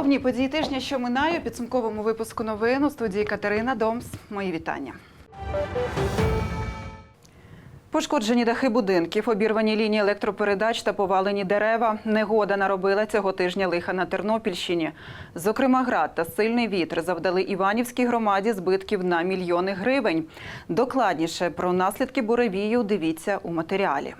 Головні події тижня, що минає у підсумковому випуску новин у студії Катерина Домс. Мої вітання. Пошкоджені дахи будинків, обірвані лінії електропередач та повалені дерева. Негода наробила цього тижня лиха на Тернопільщині. Зокрема, град та сильний вітер завдали Іванівській громаді збитків на мільйони гривень. Докладніше про наслідки буревію дивіться у матеріалі.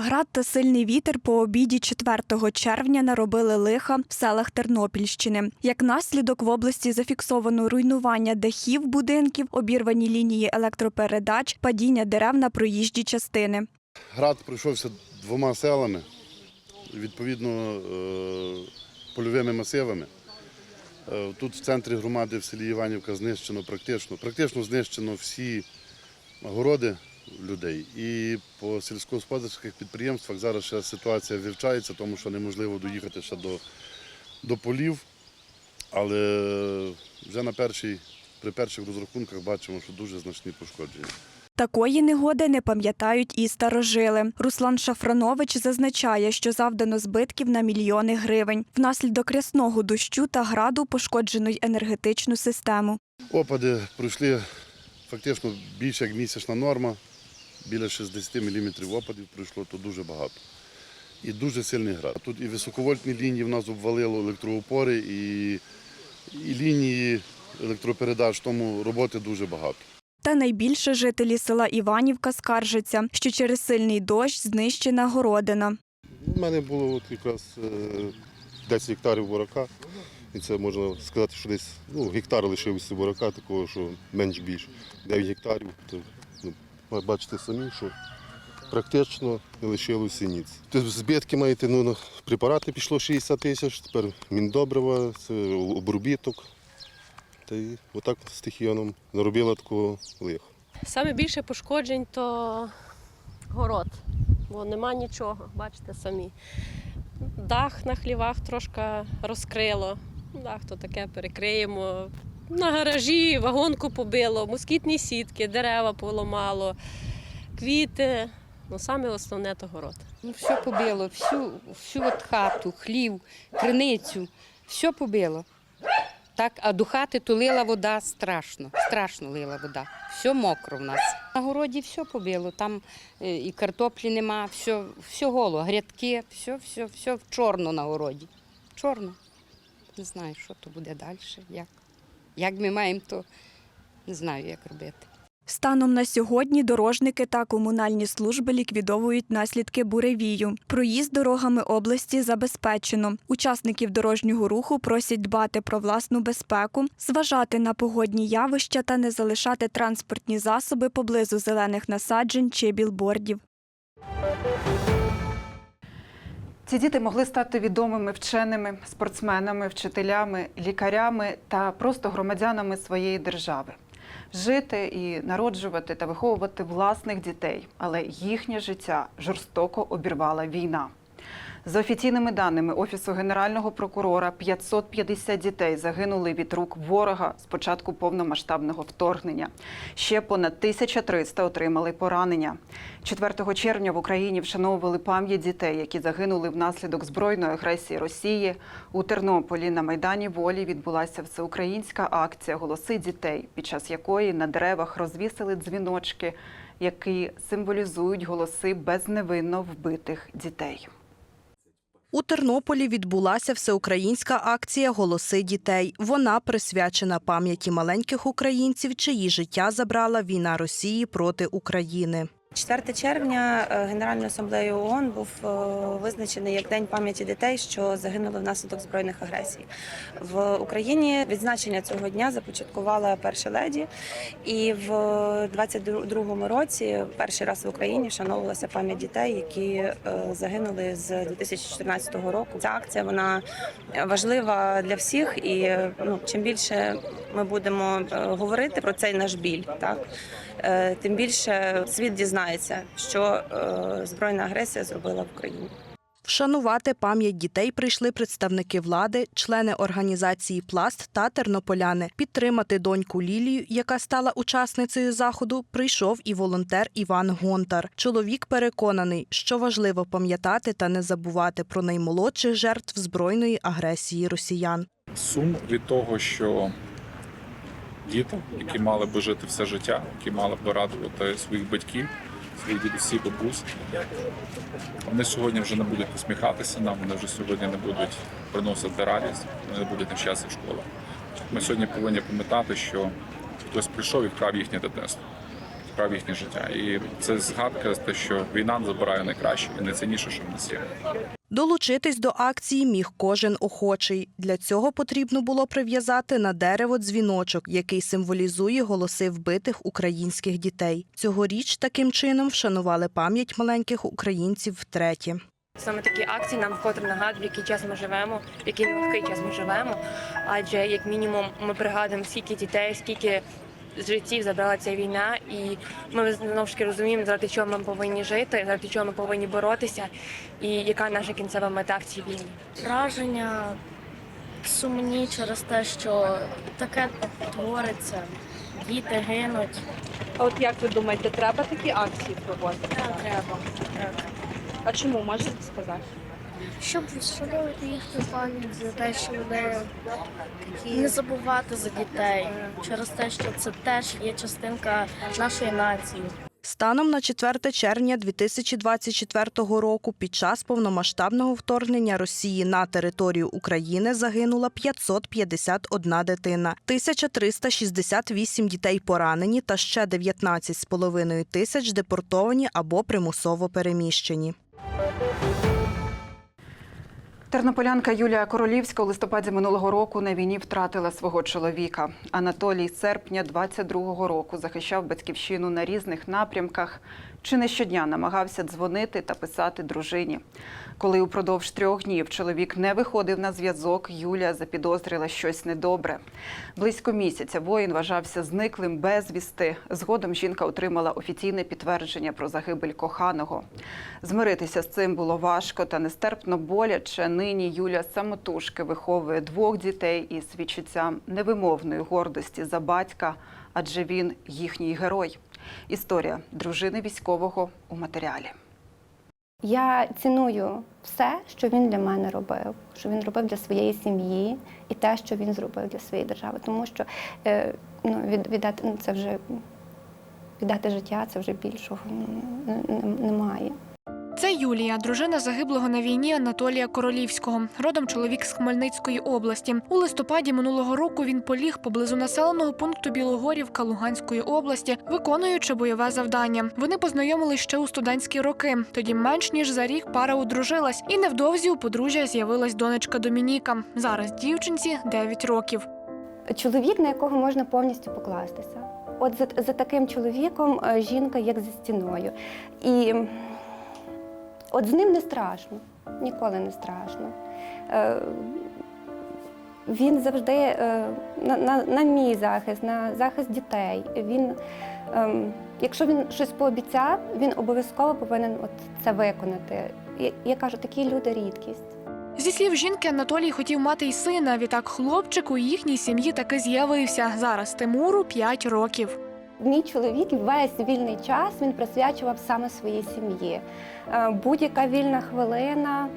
Град та сильний вітер по обіді 4 червня наробили лиха в селах Тернопільщини. Як наслідок в області зафіксовано руйнування дахів будинків, обірвані лінії електропередач, падіння дерев на проїжджі частини. Град пройшовся двома селами, відповідно е, польовими масивами. Е, Тут в центрі громади в селі Іванівка знищено практично, практично знищено всі городи людей. І по сільськогосподарських підприємствах зараз ще ситуація вивчається, тому що неможливо доїхати ще до, до полів. Але вже на першій, при перших розрахунках бачимо, що дуже значні пошкодження. Такої негоди не пам'ятають і старожили. Руслан Шафранович зазначає, що завдано збитків на мільйони гривень. Внаслідок рясного дощу та граду пошкоджено й енергетичну систему. Опади пройшли фактично більше як місячна норма. Біля 60 мм опадів пройшло, то дуже багато. І дуже сильний град. Тут і високовольтні лінії в нас обвалило електроопори, і, і лінії електропередач, тому роботи дуже багато. Та найбільше жителі села Іванівка скаржаться, що через сильний дощ знищена городина. У мене було от якраз е, 10 гектарів бурака. І це можна сказати, що десь ну, гектар лишився бурака, такого, що менш більш. 9 гектарів. Ви бачите самі, що практично не лишилося ніц. Тобто збитки маєте, ну, препарати пішло 60 тисяч, тепер міндобрива, обробіток. Та й отак стихійно наробила такого лиха. Саме більше пошкоджень то город, бо нема нічого, бачите самі. Дах на хлівах трошки розкрило. Дах то таке перекриємо. На гаражі вагонку побило, москітні сітки, дерева поламало, квіти. Ну, саме основне то город. Ну, все побило, всю, всю от хату, хлів, криницю, все побило. Так, а до хати то лила вода страшно, страшно лила вода. Все мокро в нас. На городі все побило, там е, і картоплі нема, все, все голо, грядки, все, все, все в чорно на городі. Чорно. Не знаю, що то буде далі, як. Як ми маємо, то не знаю, як робити. Станом на сьогодні дорожники та комунальні служби ліквідовують наслідки буревію. Проїзд дорогами області забезпечено. Учасників дорожнього руху просять дбати про власну безпеку, зважати на погодні явища та не залишати транспортні засоби поблизу зелених насаджень чи білбордів. Ці діти могли стати відомими вченими, спортсменами, вчителями, лікарями та просто громадянами своєї держави. Жити і народжувати та виховувати власних дітей, але їхнє життя жорстоко обірвала війна. За офіційними даними Офісу Генерального прокурора, 550 дітей загинули від рук ворога з початку повномасштабного вторгнення. Ще понад 1300 отримали поранення. 4 червня в Україні вшановували пам'ять дітей, які загинули внаслідок збройної агресії Росії. У Тернополі на Майдані Волі відбулася всеукраїнська акція Голоси дітей, під час якої на деревах розвісили дзвіночки, які символізують голоси безневинно вбитих дітей. У Тернополі відбулася всеукраїнська акція Голоси дітей. Вона присвячена пам'яті маленьких українців, чиї життя забрала війна Росії проти України. 4 червня е, Генеральною асамблеєю ООН був е, визначений як День пам'яті дітей, що загинули внаслідок збройних агресій. В Україні відзначення цього дня започаткувала перша леді, і в 22-му році перший раз в Україні вшановувалася пам'ять дітей, які е, загинули з 2014 року. Ця акція вона важлива для всіх, і ну чим більше ми будемо говорити про цей наш біль, так тим більше світ дізнається, що е, збройна агресія зробила в Україні. Вшанувати пам'ять дітей прийшли представники влади, члени організації Пласт та тернополяни. Підтримати доньку Лілію, яка стала учасницею заходу, прийшов і волонтер Іван Гонтар. Чоловік переконаний, що важливо пам'ятати та не забувати про наймолодших жертв збройної агресії росіян. сум від того, що діти, які мали би жити все життя, які мали б радувати своїх батьків, своїх дідусів, бабусь, вони сьогодні вже не будуть посміхатися нам, вони вже сьогодні не будуть приносити радість, вони не будуть навчатися в школах. Ми сьогодні повинні пам'ятати, що хтось прийшов і вкрав їхнє дитинство, вкрав їхнє життя. І це згадка те, що війна забирає найкраще і найцінніше, що в нас є. Долучитись до акції міг кожен охочий. Для цього потрібно було прив'язати на дерево дзвіночок, який символізує голоси вбитих українських дітей. Цьогоріч таким чином вшанували пам'ять маленьких українців втретє. Саме такі акції нам вкотре нагадують, який час ми живемо, який нелегкий час ми живемо. Адже як мінімум ми пригадуємо, скільки дітей, скільки життів забрала ця війна, і ми знову ж таки розуміємо, заради чого ми повинні жити, заради чого ми повинні боротися, і яка наша кінцева мета в цій війні. Враження сумні через те, що таке твориться, діти гинуть. А от як ви думаєте, треба такі акції проводити? Треба. А чому можете сказати? Щоб вшановувати їхню пам'ять за те, що вони не забувати за дітей, через те, що це теж є частинка нашої нації. Станом на 4 червня 2024 року під час повномасштабного вторгнення Росії на територію України загинула 551 дитина, 1368 дітей поранені та ще 19,5 тисяч депортовані або примусово переміщені. Тернополянка Юлія Королівська у листопаді минулого року на війні втратила свого чоловіка. Анатолій серпня 22-го року захищав батьківщину на різних напрямках. Чи не щодня намагався дзвонити та писати дружині. Коли упродовж трьох днів чоловік не виходив на зв'язок, Юлія запідозрила щось недобре. Близько місяця воїн вважався зниклим безвісти. Згодом жінка отримала офіційне підтвердження про загибель коханого. Змиритися з цим було важко та нестерпно боляче. Нині Юля самотужки виховує двох дітей із відчуттям невимовної гордості за батька, адже він їхній герой. Історія дружини військового у матеріалі. Я ціную все, що він для мене робив, що він робив для своєї сім'ї і те, що він зробив для своєї держави. Тому що е, ну, від, віддати ну, це вже віддати життя, це вже більшого ну, не- не- немає. Це Юлія, дружина загиблого на війні Анатолія Королівського. Родом чоловік з Хмельницької області. У листопаді минулого року він поліг поблизу населеного пункту Білогорівка Луганської області, виконуючи бойове завдання. Вони познайомились ще у студентські роки. Тоді менш ніж за рік пара одружилась, і невдовзі у подружжя з'явилась донечка Домініка. Зараз дівчинці 9 років. Чоловік, на якого можна повністю покластися. От за, за таким чоловіком е, жінка як за стіною. І от з ним не страшно, ніколи не страшно. Е, Він завжди е, на, на, на мій захист, на захист дітей. Він, ем, якщо він щось пообіцяв, він обов'язково повинен от це виконати. І я кажу, такі люди рідкість. Зі слів жінки, Анатолій хотів мати й сина. Відтак хлопчик у їхній сім'ї таки з'явився. Зараз Тимуру 5 років. Мій чоловік весь вільний час він присвячував саме своїй сім'ї. Е, Будь-яка вільна хвилина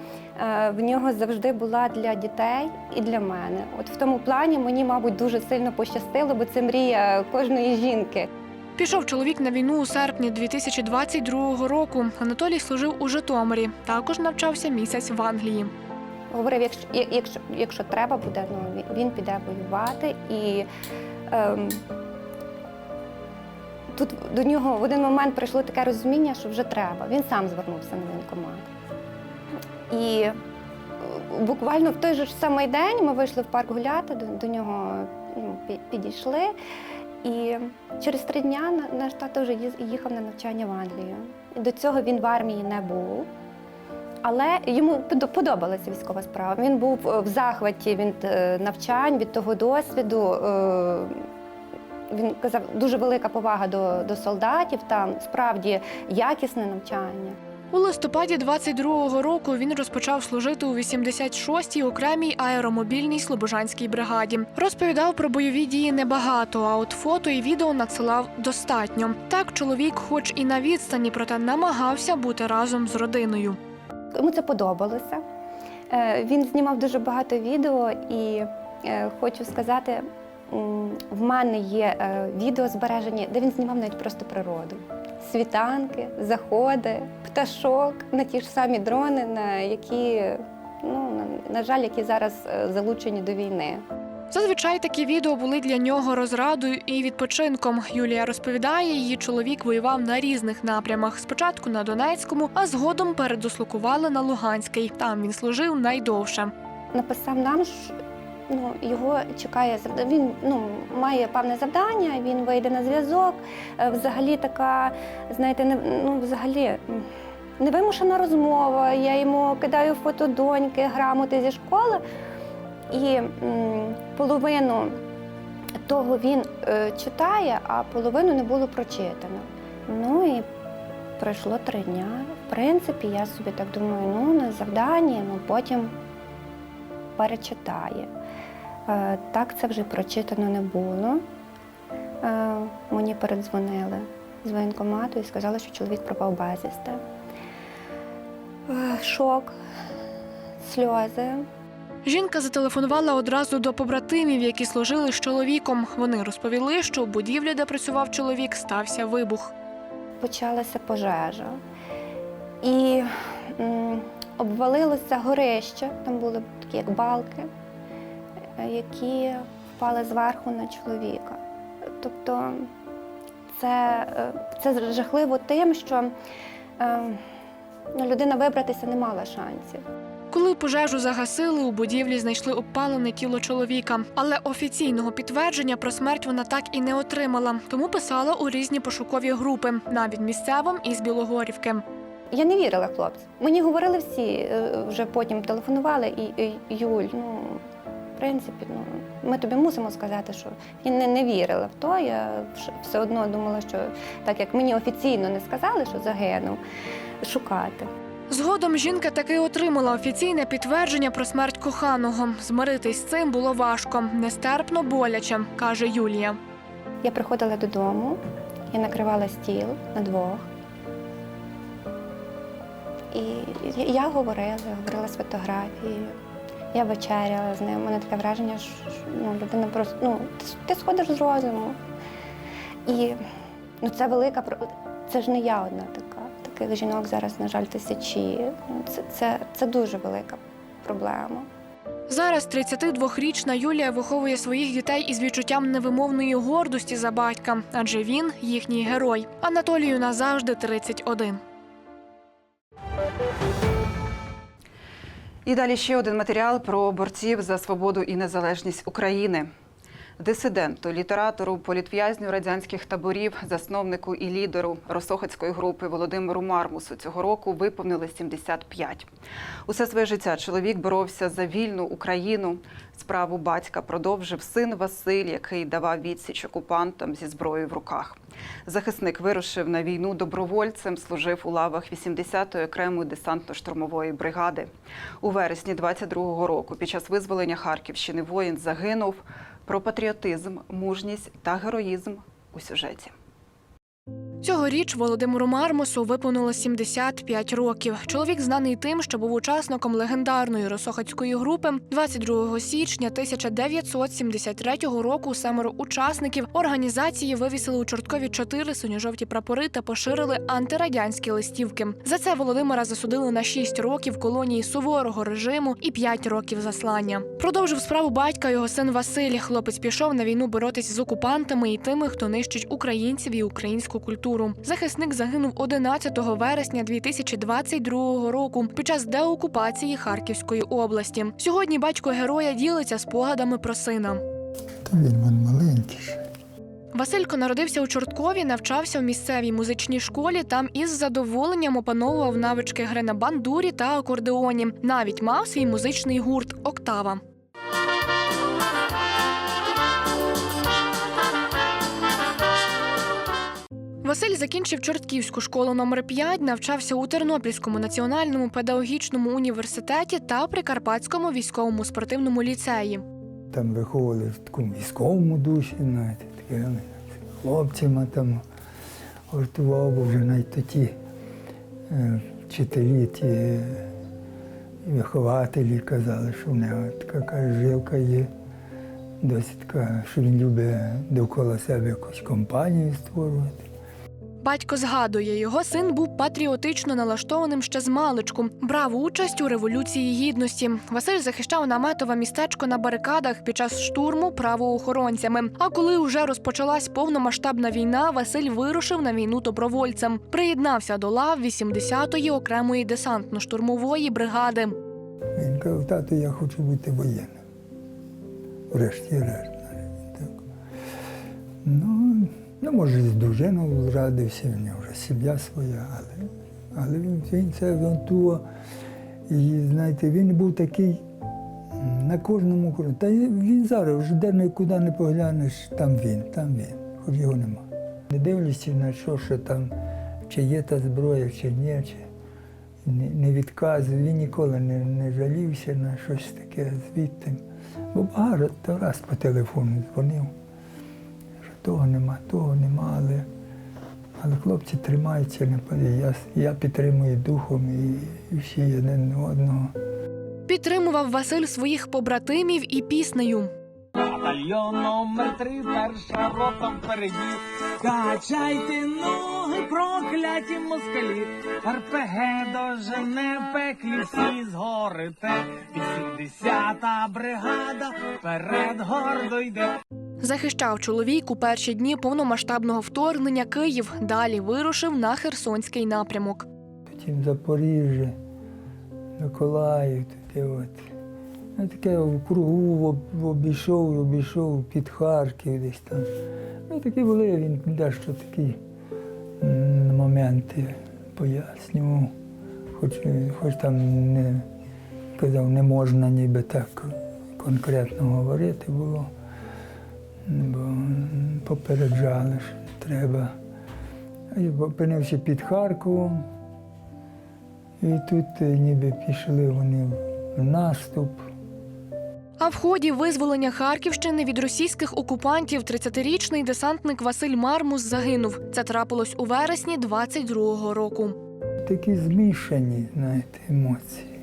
е, в нього завжди була для дітей і для мене. От в тому плані мені, мабуть, дуже сильно пощастило, бо це мрія кожної жінки. Пішов чоловік на війну у серпні 2022 року. Анатолій служив у Житомирі. Також навчався місяць в Англії. Говорив, якщо, якщо, якщо треба буде, ну він- він піде воювати. І ем, тут до нього в один момент прийшло таке розуміння, що вже треба. Він сам звернувся на воєнкомат. І е, буквально в той же ж самий день ми вийшли в парк гуляти, до, до нього ну, підійшли. І через три дня наш тато вже їхав на навчання в Англію. До цього він в армії не був. Але йому подобалася військова справа. Він був е, в захваті від е, навчань, від того досвіду. Він казав, дуже велика повага до, до солдатів, там справді якісне навчання. У листопаді 22-го року він розпочав служити у 86-й окремій аеромобільній слобожанській бригаді. Розповідав про бойові дії небагато, а от фото і відео надсилав достатньо. Так чоловік, хоч і на відстані, проте намагався бути разом з родиною. Йому це подобалося. Е, Він знімав дуже багато відео, і е, хочу сказати, в мене є е, відео збережені, де він знімав навіть просто природу. Світанки, заходи, пташок на ті ж самі дрони, на які, ну, на, жаль, які зараз е, залучені до війни. Зазвичай такі відео були для нього розрадою і відпочинком. Юлія розповідає, її чоловік воював на різних напрямах. Спочатку на Донецькому, а згодом передослокували на Луганський. Там він служив найдовше. написав нам, ну, його чекає Він ну, має певне завдання, він вийде на зв'язок. Е, Взагалі така, знаєте, не, ну, взагалі невимушена розмова. Я йому кидаю фото доньки, грамоти зі школи. І половину того він е, читає, а половину не було прочитано. Ну і пройшло три дня. В принципі, я собі так думаю, ну на завданні, ну потім перечитає. Е, Так це вже прочитано не було. Е, Мені передзвонили з воєнкомату і сказали, що чоловік пропав безвісти. Е, Шок, сльози. Жінка зателефонувала одразу до побратимів, які служили з чоловіком. Вони розповіли, що у будівлі, де працював чоловік, стався вибух. почалася пожежа. І м, обвалилося горище, там були такі як балки, які впали зверху на чоловіка. Тобто це, е, це жахливо тим, що е, ну, людина вибратися не мала шансів. Коли пожежу загасили, у будівлі знайшли обпалене тіло чоловіка. Але офіційного підтвердження про смерть вона так і не отримала, тому писала у різні пошукові групи, навіть місцевим із Білогорівки. Я не вірила хлопцям. Мені говорили всі, е, вже потім телефонували, і, і Юль, ну, принципі, ну, ми тобі мусимо сказати, що я не, не вірила в то. Я все одно думала, що так як мені офіційно не сказали, що загинув, шукати. Згодом жінка таки отримала офіційне підтвердження про смерть коханого. Змиритись з цим було важко, нестерпно боляче, каже Юлія. Я приходила додому, я накривала стіл на двох. І я- говорила, говорила з фотографією. Я вечеряла з ним. У мене таке враження, що ну, людина просто ну, ти, сходиш з розуму. І ну, це велика це ж не я одна така. Таких жінок зараз, на жаль, тисячі. Це, це, це дуже велика проблема. Зараз 32-річна Юлія виховує своїх дітей із відчуттям невимовної гордості за батька, адже він їхній герой. Анатолію назавжди 31. І далі ще один матеріал про борців за свободу і незалежність України. Дисиденту, літератору, політв'язню радянських таборів, засновнику і лідеру Росохацької групи Володимиру Мармусу цього року виповнилось 75. Усе своє життя чоловік боровся за вільну Україну. Справу батька продовжив син Василь, який давав відсіч окупантам зі зброєю в руках. Захисник вирушив на війну добровольцем, служив у лавах 80-ї окремої десантно-штурмової бригади. У вересні 22-го року під час визволення Харківщини воїн загинув. Про патріотизм, мужність та героїзм у сюжеті. Цьогоріч Володимиру Мармусу виповнило 75 років. Чоловік знаний тим, що був учасником легендарної Росохацької групи. 22 січня 1973 року семеро учасників організації вивісили у Чорткові чотири синьо-жовті прапори та поширили антирадянські листівки. За це Володимира засудили на 6 років колонії суворого режиму і 5 років заслання. Продовжив справу батька його син Василь. Хлопець пішов на війну боротись з окупантами і тими, хто нищить українців і українську культуру. Захисник загинув 11 вересня 2022 року під час деокупації Харківської області. Сьогодні батько героя ділиться спогадами про сина. Та він в маленький. Василько народився у Чорткові, навчався в місцевій музичній школі. Там із задоволенням опановував навички гри на бандурі та акордеоні. Навіть мав свій музичний гурт Октава. Василь закінчив Чортківську школу номер 5 навчався у Тернопільському національному педагогічному університеті та Прикарпатському військовому спортивному ліцеї. Там виховували в такому військовому душі, знаєте, таке, хлопцями там гуртував, бо вже навіть тоді е, вчителі, ті е, вихователі казали, що в нього така жилка є, досить така, що він любить довкола себе якусь компанію створювати. Батько згадує, його син був патріотично налаштованим ще з маличку. Брав участь у революції гідності. Василь захищав наметове містечко на барикадах під час штурму правоохоронцями. А коли вже розпочалась повномасштабна війна, Василь вирушив на війну добровольцем. Приєднався до лав 80-ї окремої десантно-штурмової бригади. Він казав, тато, я хочу бути воєнним. Врешті-решт. Ну, ну, може, з дружиною зрадився, в нього вже сім'я своя, але, але він, він це гвинтував. І знаєте, він був такий на кожному кроку. Та він зараз вже де куди не поглянеш, там він, там він, хоч його нема. Не дивлячись на що, що там, чи є та зброя, чи ні, чи не, відказував, він ніколи не, не жалівся на щось таке звідти. Бо багато раз по телефону дзвонив, того нема, того нема, але, але хлопці тримаються. Я, я підтримую духом і всі один одного. Підтримував Василь своїх побратимів і піснею. Батальйон номер три, перша рота впереді. Качайте ноги, прокляті москалі. РПГ дожене пеклі всі згорите. 80-та бригада вперед гордо йде. Захищав чоловік у перші дні повномасштабного вторгнення Київ. Далі вирушив на Херсонський напрямок. Потім Запоріжжя, Миколаїв, туди от. Ну, таке в кругу обійшов, обійшов під Харків десь там. Ну, такі були, він дещо такі моменти пояснював. Хоч, хоч там не казав, не можна ніби так конкретно говорити було, бо попереджали, що треба. І опинився під Харковом. І тут е, ніби пішли вони в наступ. А в ході визволення Харківщини від російських окупантів 30-річний десантник Василь Мармус загинув. Це трапилось у вересні 22-го року. Такі змішані, знаєте, емоції.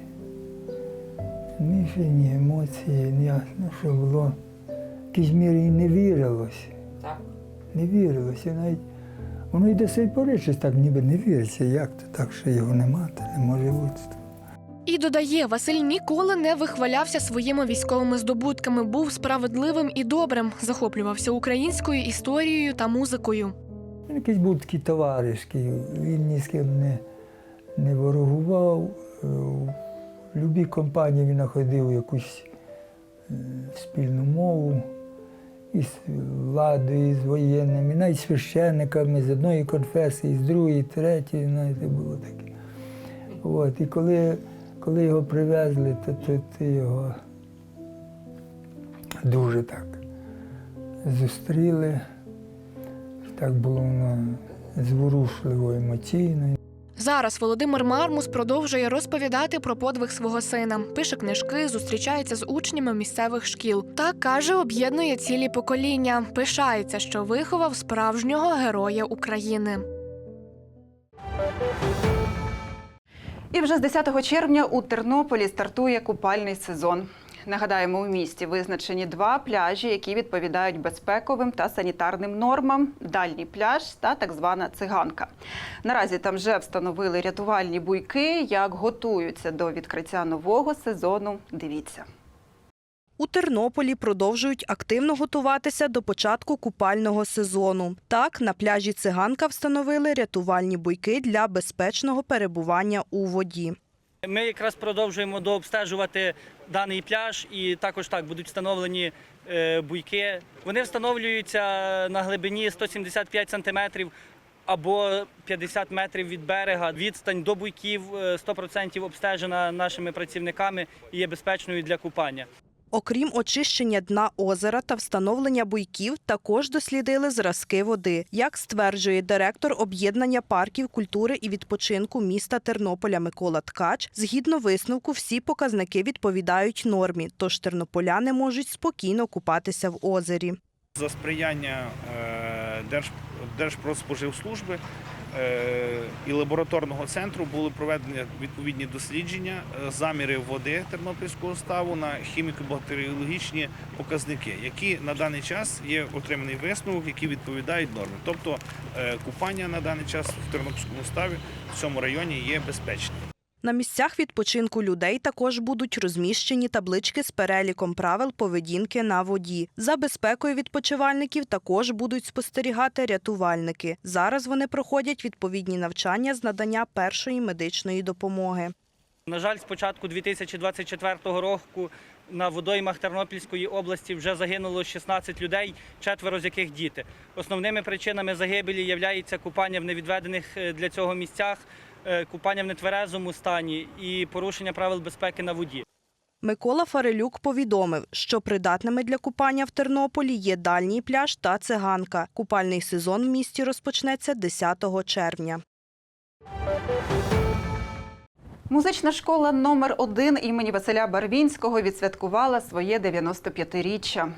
Змішані емоції, ясно, що було. В якійсь мірі і не вірилося. Так. Не вірилося. Навіть воно і до сих пори щось так ніби не віриться. Як то так, що його нема, то не може бути. І додає, Василь ніколи не вихвалявся своїми військовими здобутками, був справедливим і добрим, захоплювався українською історією та музикою. Він якийсь був такий товаришський, він ні з ким не, не ворогував. Е, В будь-якій компанії він знаходив якусь е, спільну мову із владою, з воєнними, навіть священниками з одної конфесії, з другої, третьої, знаєте, було таке. От, і коли, коли його привезли, то, то його дуже так зустріли. Так було воно зворушливо емоційно. Зараз Володимир Мармус продовжує розповідати про подвиг свого сина, пише книжки, зустрічається з учнями місцевих шкіл. Та каже, об'єднує цілі покоління. Пишається, що виховав справжнього героя України. І вже з 10 червня у Тернополі стартує купальний сезон. Нагадаємо, у місті визначені два пляжі, які відповідають безпековим та санітарним нормам: дальній пляж та так звана циганка. Наразі там вже встановили рятувальні буйки. Як готуються до відкриття нового сезону? Дивіться. У Тернополі продовжують активно готуватися до початку купального сезону. Так, на пляжі Циганка встановили рятувальні буйки для безпечного перебування у воді. Ми якраз продовжуємо дообстежувати даний пляж і також так будуть встановлені е, буйки. Вони встановлюються на глибині 175 сантиметрів або 50 метрів від берега. Відстань до буйків е, 100% обстежена нашими працівниками і є безпечною для купання. Окрім очищення дна озера та встановлення буйків, також дослідили зразки води. Як стверджує директор об'єднання парків культури і відпочинку міста Тернополя Микола Ткач, згідно висновку, всі показники відповідають нормі, тож тернополяни можуть спокійно купатися в озері. За сприяння е, Держпродспоживслужби і лабораторного центру були проведені відповідні дослідження, е, заміри води Тернопільського ставу на хіміко-бактеріологічні показники, які на даний час є отриманий висновок, які відповідають нормі. Тобто е, купання на даний час в Тернопільському ставі в цьому районі є безпечним. На місцях відпочинку людей також будуть розміщені таблички з переліком правил поведінки на воді. За безпекою відпочивальників також будуть спостерігати рятувальники. Зараз вони проходять відповідні навчання з надання першої медичної допомоги. На жаль, з початку 2024 року на водоймах Тернопільської області вже загинуло 16 людей, четверо з яких діти. Основними причинами загибелі є купання в невідведених е, для цього місцях, купання в нетверезому стані і порушення правил безпеки на воді. Микола Фарелюк повідомив, що придатними для купання в Тернополі є дальній пляж та циганка. Купальний сезон в місті розпочнеться 10 червня. Музична школа номер 1 імені Василя Барвінського відсвяткувала своє 95-річчя.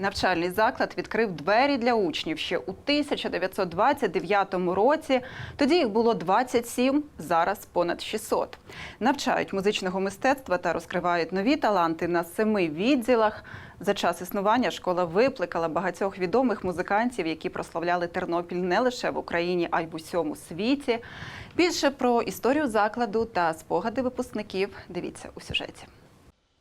Навчальний заклад відкрив двері для учнів ще у 1929 році. Тоді їх було 27, зараз понад 600. Навчають музичного мистецтва та розкривають нові таланти на семи відділах. За час існування школа викликала багатьох відомих музикантів, які прославляли Тернопіль не лише в Україні, а й в усьому світі. Більше про історію закладу та спогади випускників дивіться у сюжеті.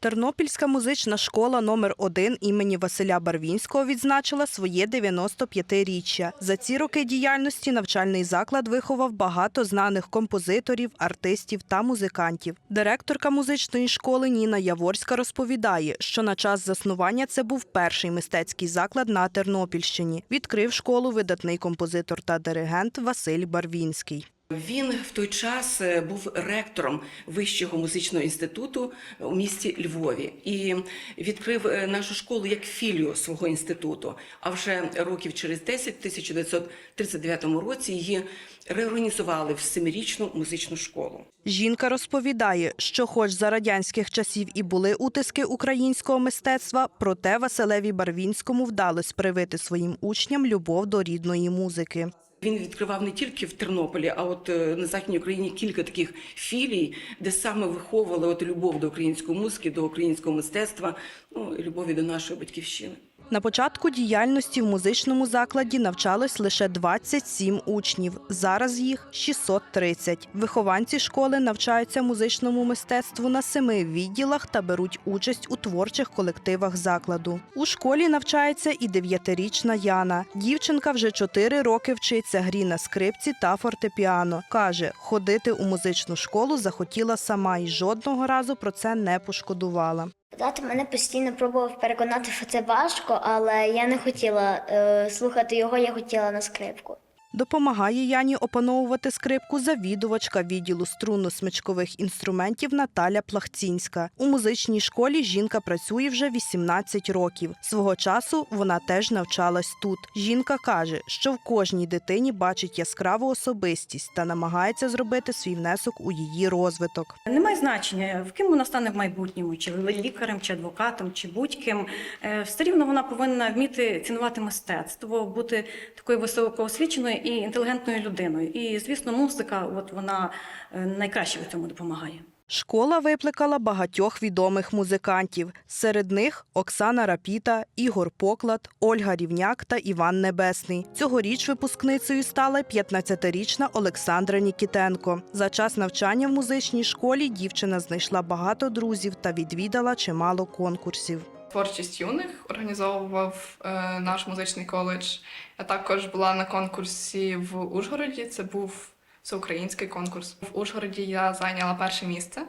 Тернопільська музична школа номер 1 імені Василя Барвінського відзначила своє 95-річчя. За ці роки діяльності навчальний заклад виховав багато знаних композиторів, артистів та музикантів. Директорка музичної школи Ніна Яворська розповідає, що на час заснування це був перший мистецький заклад на Тернопільщині. Відкрив школу видатний композитор та диригент Василь Барвінський. Він в той час е, був ректором Вищого музичного інституту у місті Львові і відкрив е, нашу школу як філію свого інституту. А вже років через 10, в 1939 році, її реорганізували в семирічну музичну школу. Жінка розповідає, що, хоч за радянських часів і були утиски українського мистецтва, проте Василеві Барвінському вдалося привити своїм учням любов до рідної музики. Він відкривав не тільки в Тернополі, а от е, на Західній Україні кілька таких філій, де саме виховували от любов до української музики, до українського мистецтва, ну і любові до нашої батьківщини. На початку діяльності в музичному закладі навчалось лише 27 учнів. Зараз їх 630. Вихованці школи навчаються музичному мистецтву на семи відділах та беруть участь у творчих колективах закладу. У школі навчається і дев'ятирічна Яна. Дівчинка вже чотири роки вчиться грі на скрипці та фортепіано. Каже, ходити у музичну школу захотіла сама і жодного разу про це не пошкодувала. Тато мене постійно пробував переконати, що це важко, але я не хотіла е, слухати його, я хотіла на скрипку. Допомагає Яні опановувати скрипку завідувачка відділу струнно-смичкових інструментів Наталя Плахцінська. У музичній школі жінка працює вже 18 років. Свого часу вона теж навчалась тут. Жінка каже, що в кожній дитині бачить яскраву особистість та намагається зробити свій внесок у її розвиток. Немає значення, в ким вона стане в майбутньому, чи лікарем, чи адвокатом, чи будь-ким. Е, Все рівно вона повинна вміти цінувати мистецтво, бути такою високоосвіченою і інтелігентною людиною. І, звісно, музика, от вона е, найкраще в цьому допомагає. Школа викликала багатьох відомих музикантів. Серед них Оксана Рапіта, Ігор Поклад, Ольга Рівняк та Іван Небесний. Цьогоріч випускницею стала 15-річна Олександра Нікітенко. За час навчання в музичній школі дівчина знайшла багато друзів та відвідала чимало конкурсів. Творчість юних організовував е, наш музичний коледж. Я також була на конкурсі в Ужгороді. Це був всеукраїнський конкурс. В Ужгороді я зайняла перше місце,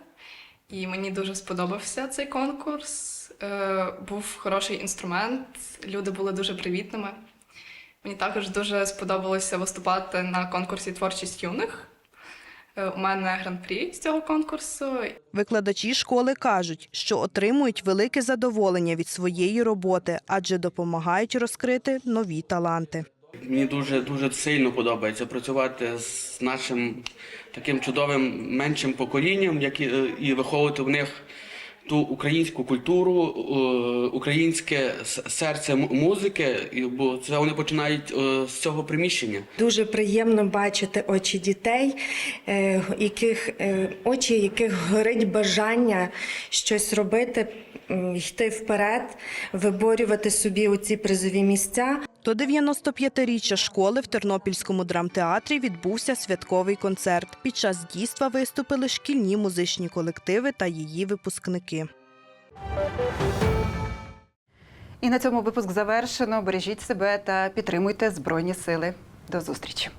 і мені дуже сподобався цей конкурс. Е, був хороший інструмент, люди були дуже привітними. Мені також дуже сподобалося виступати на конкурсі Творчість юних. Е, У мене гран-прі з цього конкурсу. Викладачі школи кажуть, що отримують велике задоволення від своєї роботи, адже допомагають розкрити нові таланти. Мені дуже дуже сильно подобається працювати з нашим таким чудовим меншим поколінням, як і, і виховувати в них ту українську культуру, е, українське серце музики, бо це вони починають е, з цього приміщення. Дуже приємно бачити очі дітей, е, яких очі, яких горить бажання щось робити, йти вперед, виборювати собі оці призові місця. До 95-річчя школи в Тернопільському драмтеатрі відбувся святковий концерт. Під час дійства виступили шкільні музичні колективи та її випускники. І на цьому випуск завершено. Бережіть себе та підтримуйте Збройні Сили. До зустрічі.